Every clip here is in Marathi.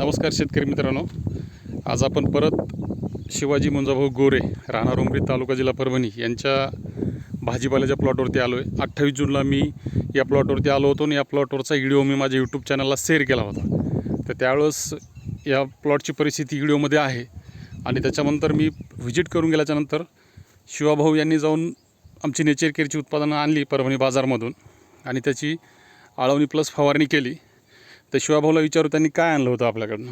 नमस्कार शेतकरी मित्रांनो. आज आपण परत शिवाजी मुंजाभाऊ गोरे राहणार उमरी तालुका जिल्हा परभणी यांच्या भाजीपाल्याच्या प्लॉटवरती आलो आहे अठ्ठावीस जूनला मी या प्लॉटवरती आलो होतो आणि या प्लॉटवरचा व्हिडिओ मी माझ्या यूट्यूब चॅनलला शेअर केला होता. तर त्यावेळेस या प्लॉटची परिस्थिती व्हिडिओमध्ये आहे आणि त्याच्यानंतर मी व्हिजिट करून गेल्याच्यानंतर शिवाभाऊ यांनी जाऊन आमची नेचर केअरची उत्पादनं आणली परभणी बाजारमधून आणि त्याची आळवणी प्लस फवारणी केली. तर शिवाभाऊला विचारू त्यांनी काय आणलं होतं आपल्याकडनं?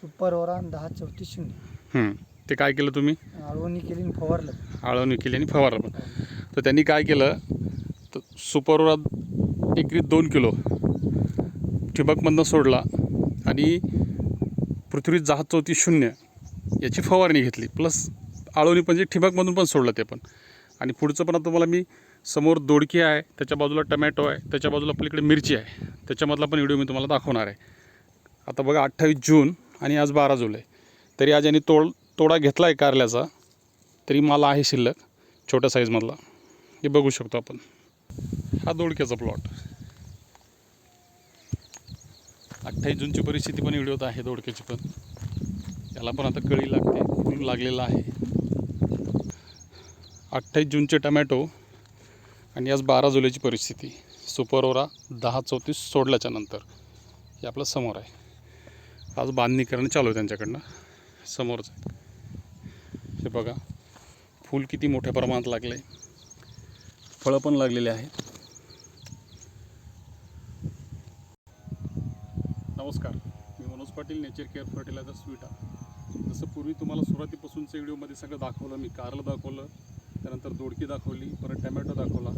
सुपर ओरान दहा चौतीस शून्य हं. ते काय केलं तुम्ही? आळवणी केली आणि फवारलं. आळवणी केली आणि फवारलं पण. तर त्यांनी काय केलं? तर सुपरवर एकरी दोन किलो ठिबकमधनं सोडला आणि पृथ्वी दहा चौतीस शून्य याची फवारणी घेतली. प्लस आळवणी म्हणजे ठिबकमधून पण सोडलं ते पण. आणि पुढचं पण आता तुम्हाला मी समोर दोडकी आहे त्याच्या बाजूला टमॅटो आहे त्याच्या बाजूला आपल्याकडे मिरची आहे. त्याच्यामधला पण व्हिडिओ मी तुम्हाला दाखवणार आहे. आता बघा अठ्ठावीस जून आणि आज बारा जुलै. तरी आज यांनी तोड तोडा घेतला आहे कारल्याचा. तरी माल आहे शिल्लक छोट्या साईजमधला हे बघू शकतो आपण. हा दोडक्याचा प्लॉट अठ्ठावीस जूनची परिस्थिती पण व्हिडिओत आहे दोडक्याची पण. याला पण आता कळी लागते लागलेला आहे. अठ्ठावीस जूनचे टमॅटो आणि आज बारा जुलैची परिस्थिती. सुपर ओरा दहा चौतीस सोडल्याच्या नंतर. हे आपलं समोर आहे. आज बांधणी करणं चालू आहे त्यांच्याकडनं. समोरच हे बघा. फूल किती मोठ्या प्रमाणात लागले. फळं पण लागलेली आहेत. नमस्कार. मी Manoj Patil nature care fertiliser स्वीटा जसं पूर्वी तुम्हाला सुरुवातीपासूनच्या व्हिडिओमध्ये सगळं दाखवलं मी कारलं दाखवलं. त्यानंतर दोडकी दाखवली परत टॅमॅटो दाखवला.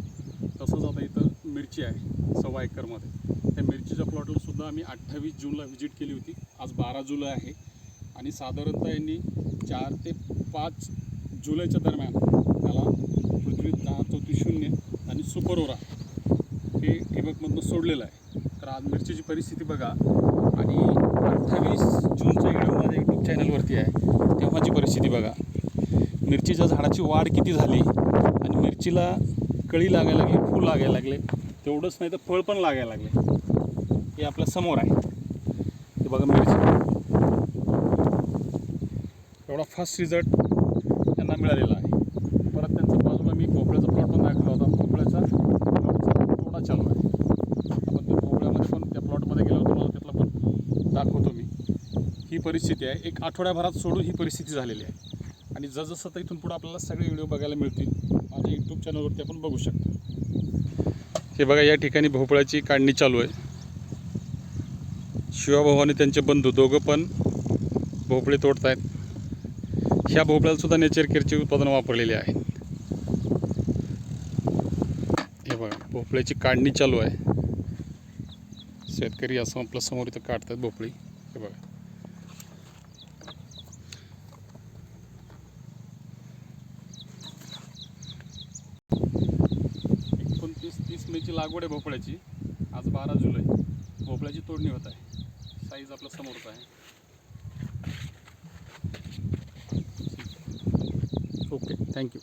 तसंच आता इथं मिरची आहे सव्वा एकरमध्ये. त्या मिरचीच्या प्लॉटलासुद्धा आम्ही अठ्ठावीस जूनला व्हिजिट केली होती. आज बारा जुलै आहे. आणि साधारणतः यांनी चार ते पाच जुलैच्या दरम्यान त्याला पृथ्वी दहा चौतीस शून्य आणि सुपरोरा हे ठिबकमधनं सोडलेलं आहे. तर आज मिरचीची परिस्थिती बघा. आणि अठ्ठावीस जूनचा व्हिडिओ माझ्या यूट्यूब चॅनलवरती आहे. तेव्हाची परिस्थिती बघा. मिरचीच्या झाडाची वाढ किती झाली आणि मिरचीला कळी लागायला लागली फूल लागायला लागले तेवढंच नाही तर फळ पण लागायला लागले. हे आपल्यासमोर आहे. ते बघा मिरची. एवढा फास्ट रिझल्ट त्यांना मिळालेला आहे. परत त्यांचा बाजूला मी भोपळ्याचा प्लॉट पण दाखवला होता. भोपळ्याचा प्लॉटचा तोडा चालू आहे. आपण त्या भोपळ्यामध्ये पण त्या प्लॉटमध्ये गेलो तुम्हाला त्यातला पण दाखवतो मी. ही परिस्थिती आहे. एक आठवड्याभरात सोडून ही परिस्थिती झालेली आहे. आणि जसजसं तर इथून पुढं आपल्याला सगळे व्हिडिओ बघायला मिळतील. माझ्या यूट्यूब चॅनलवरती आपण बघू शकतो. हे बघा या ठिकाणी भोपळ्याची काढणी चालू आहे. शिवाभाऊ आणि त्यांचे बंधू दोघं पण भोपळे तोडत आहेत. ह्या भोपळ्यालासुद्धा नेचर केअरचे उत्पादनं वापरलेली आहेत. हे बघा भोपळ्याची काढणी चालू आहे. शेतकरी असं आपल्यासमोर इथं काढतात भोपळी. हे बघा. एकोणतीस लागवड आहे भोपळ्याची. आज बारा जुलै. भोपळ्याची तोडणी होत आहे. साईज आपला समोरच आहे. Okay thank you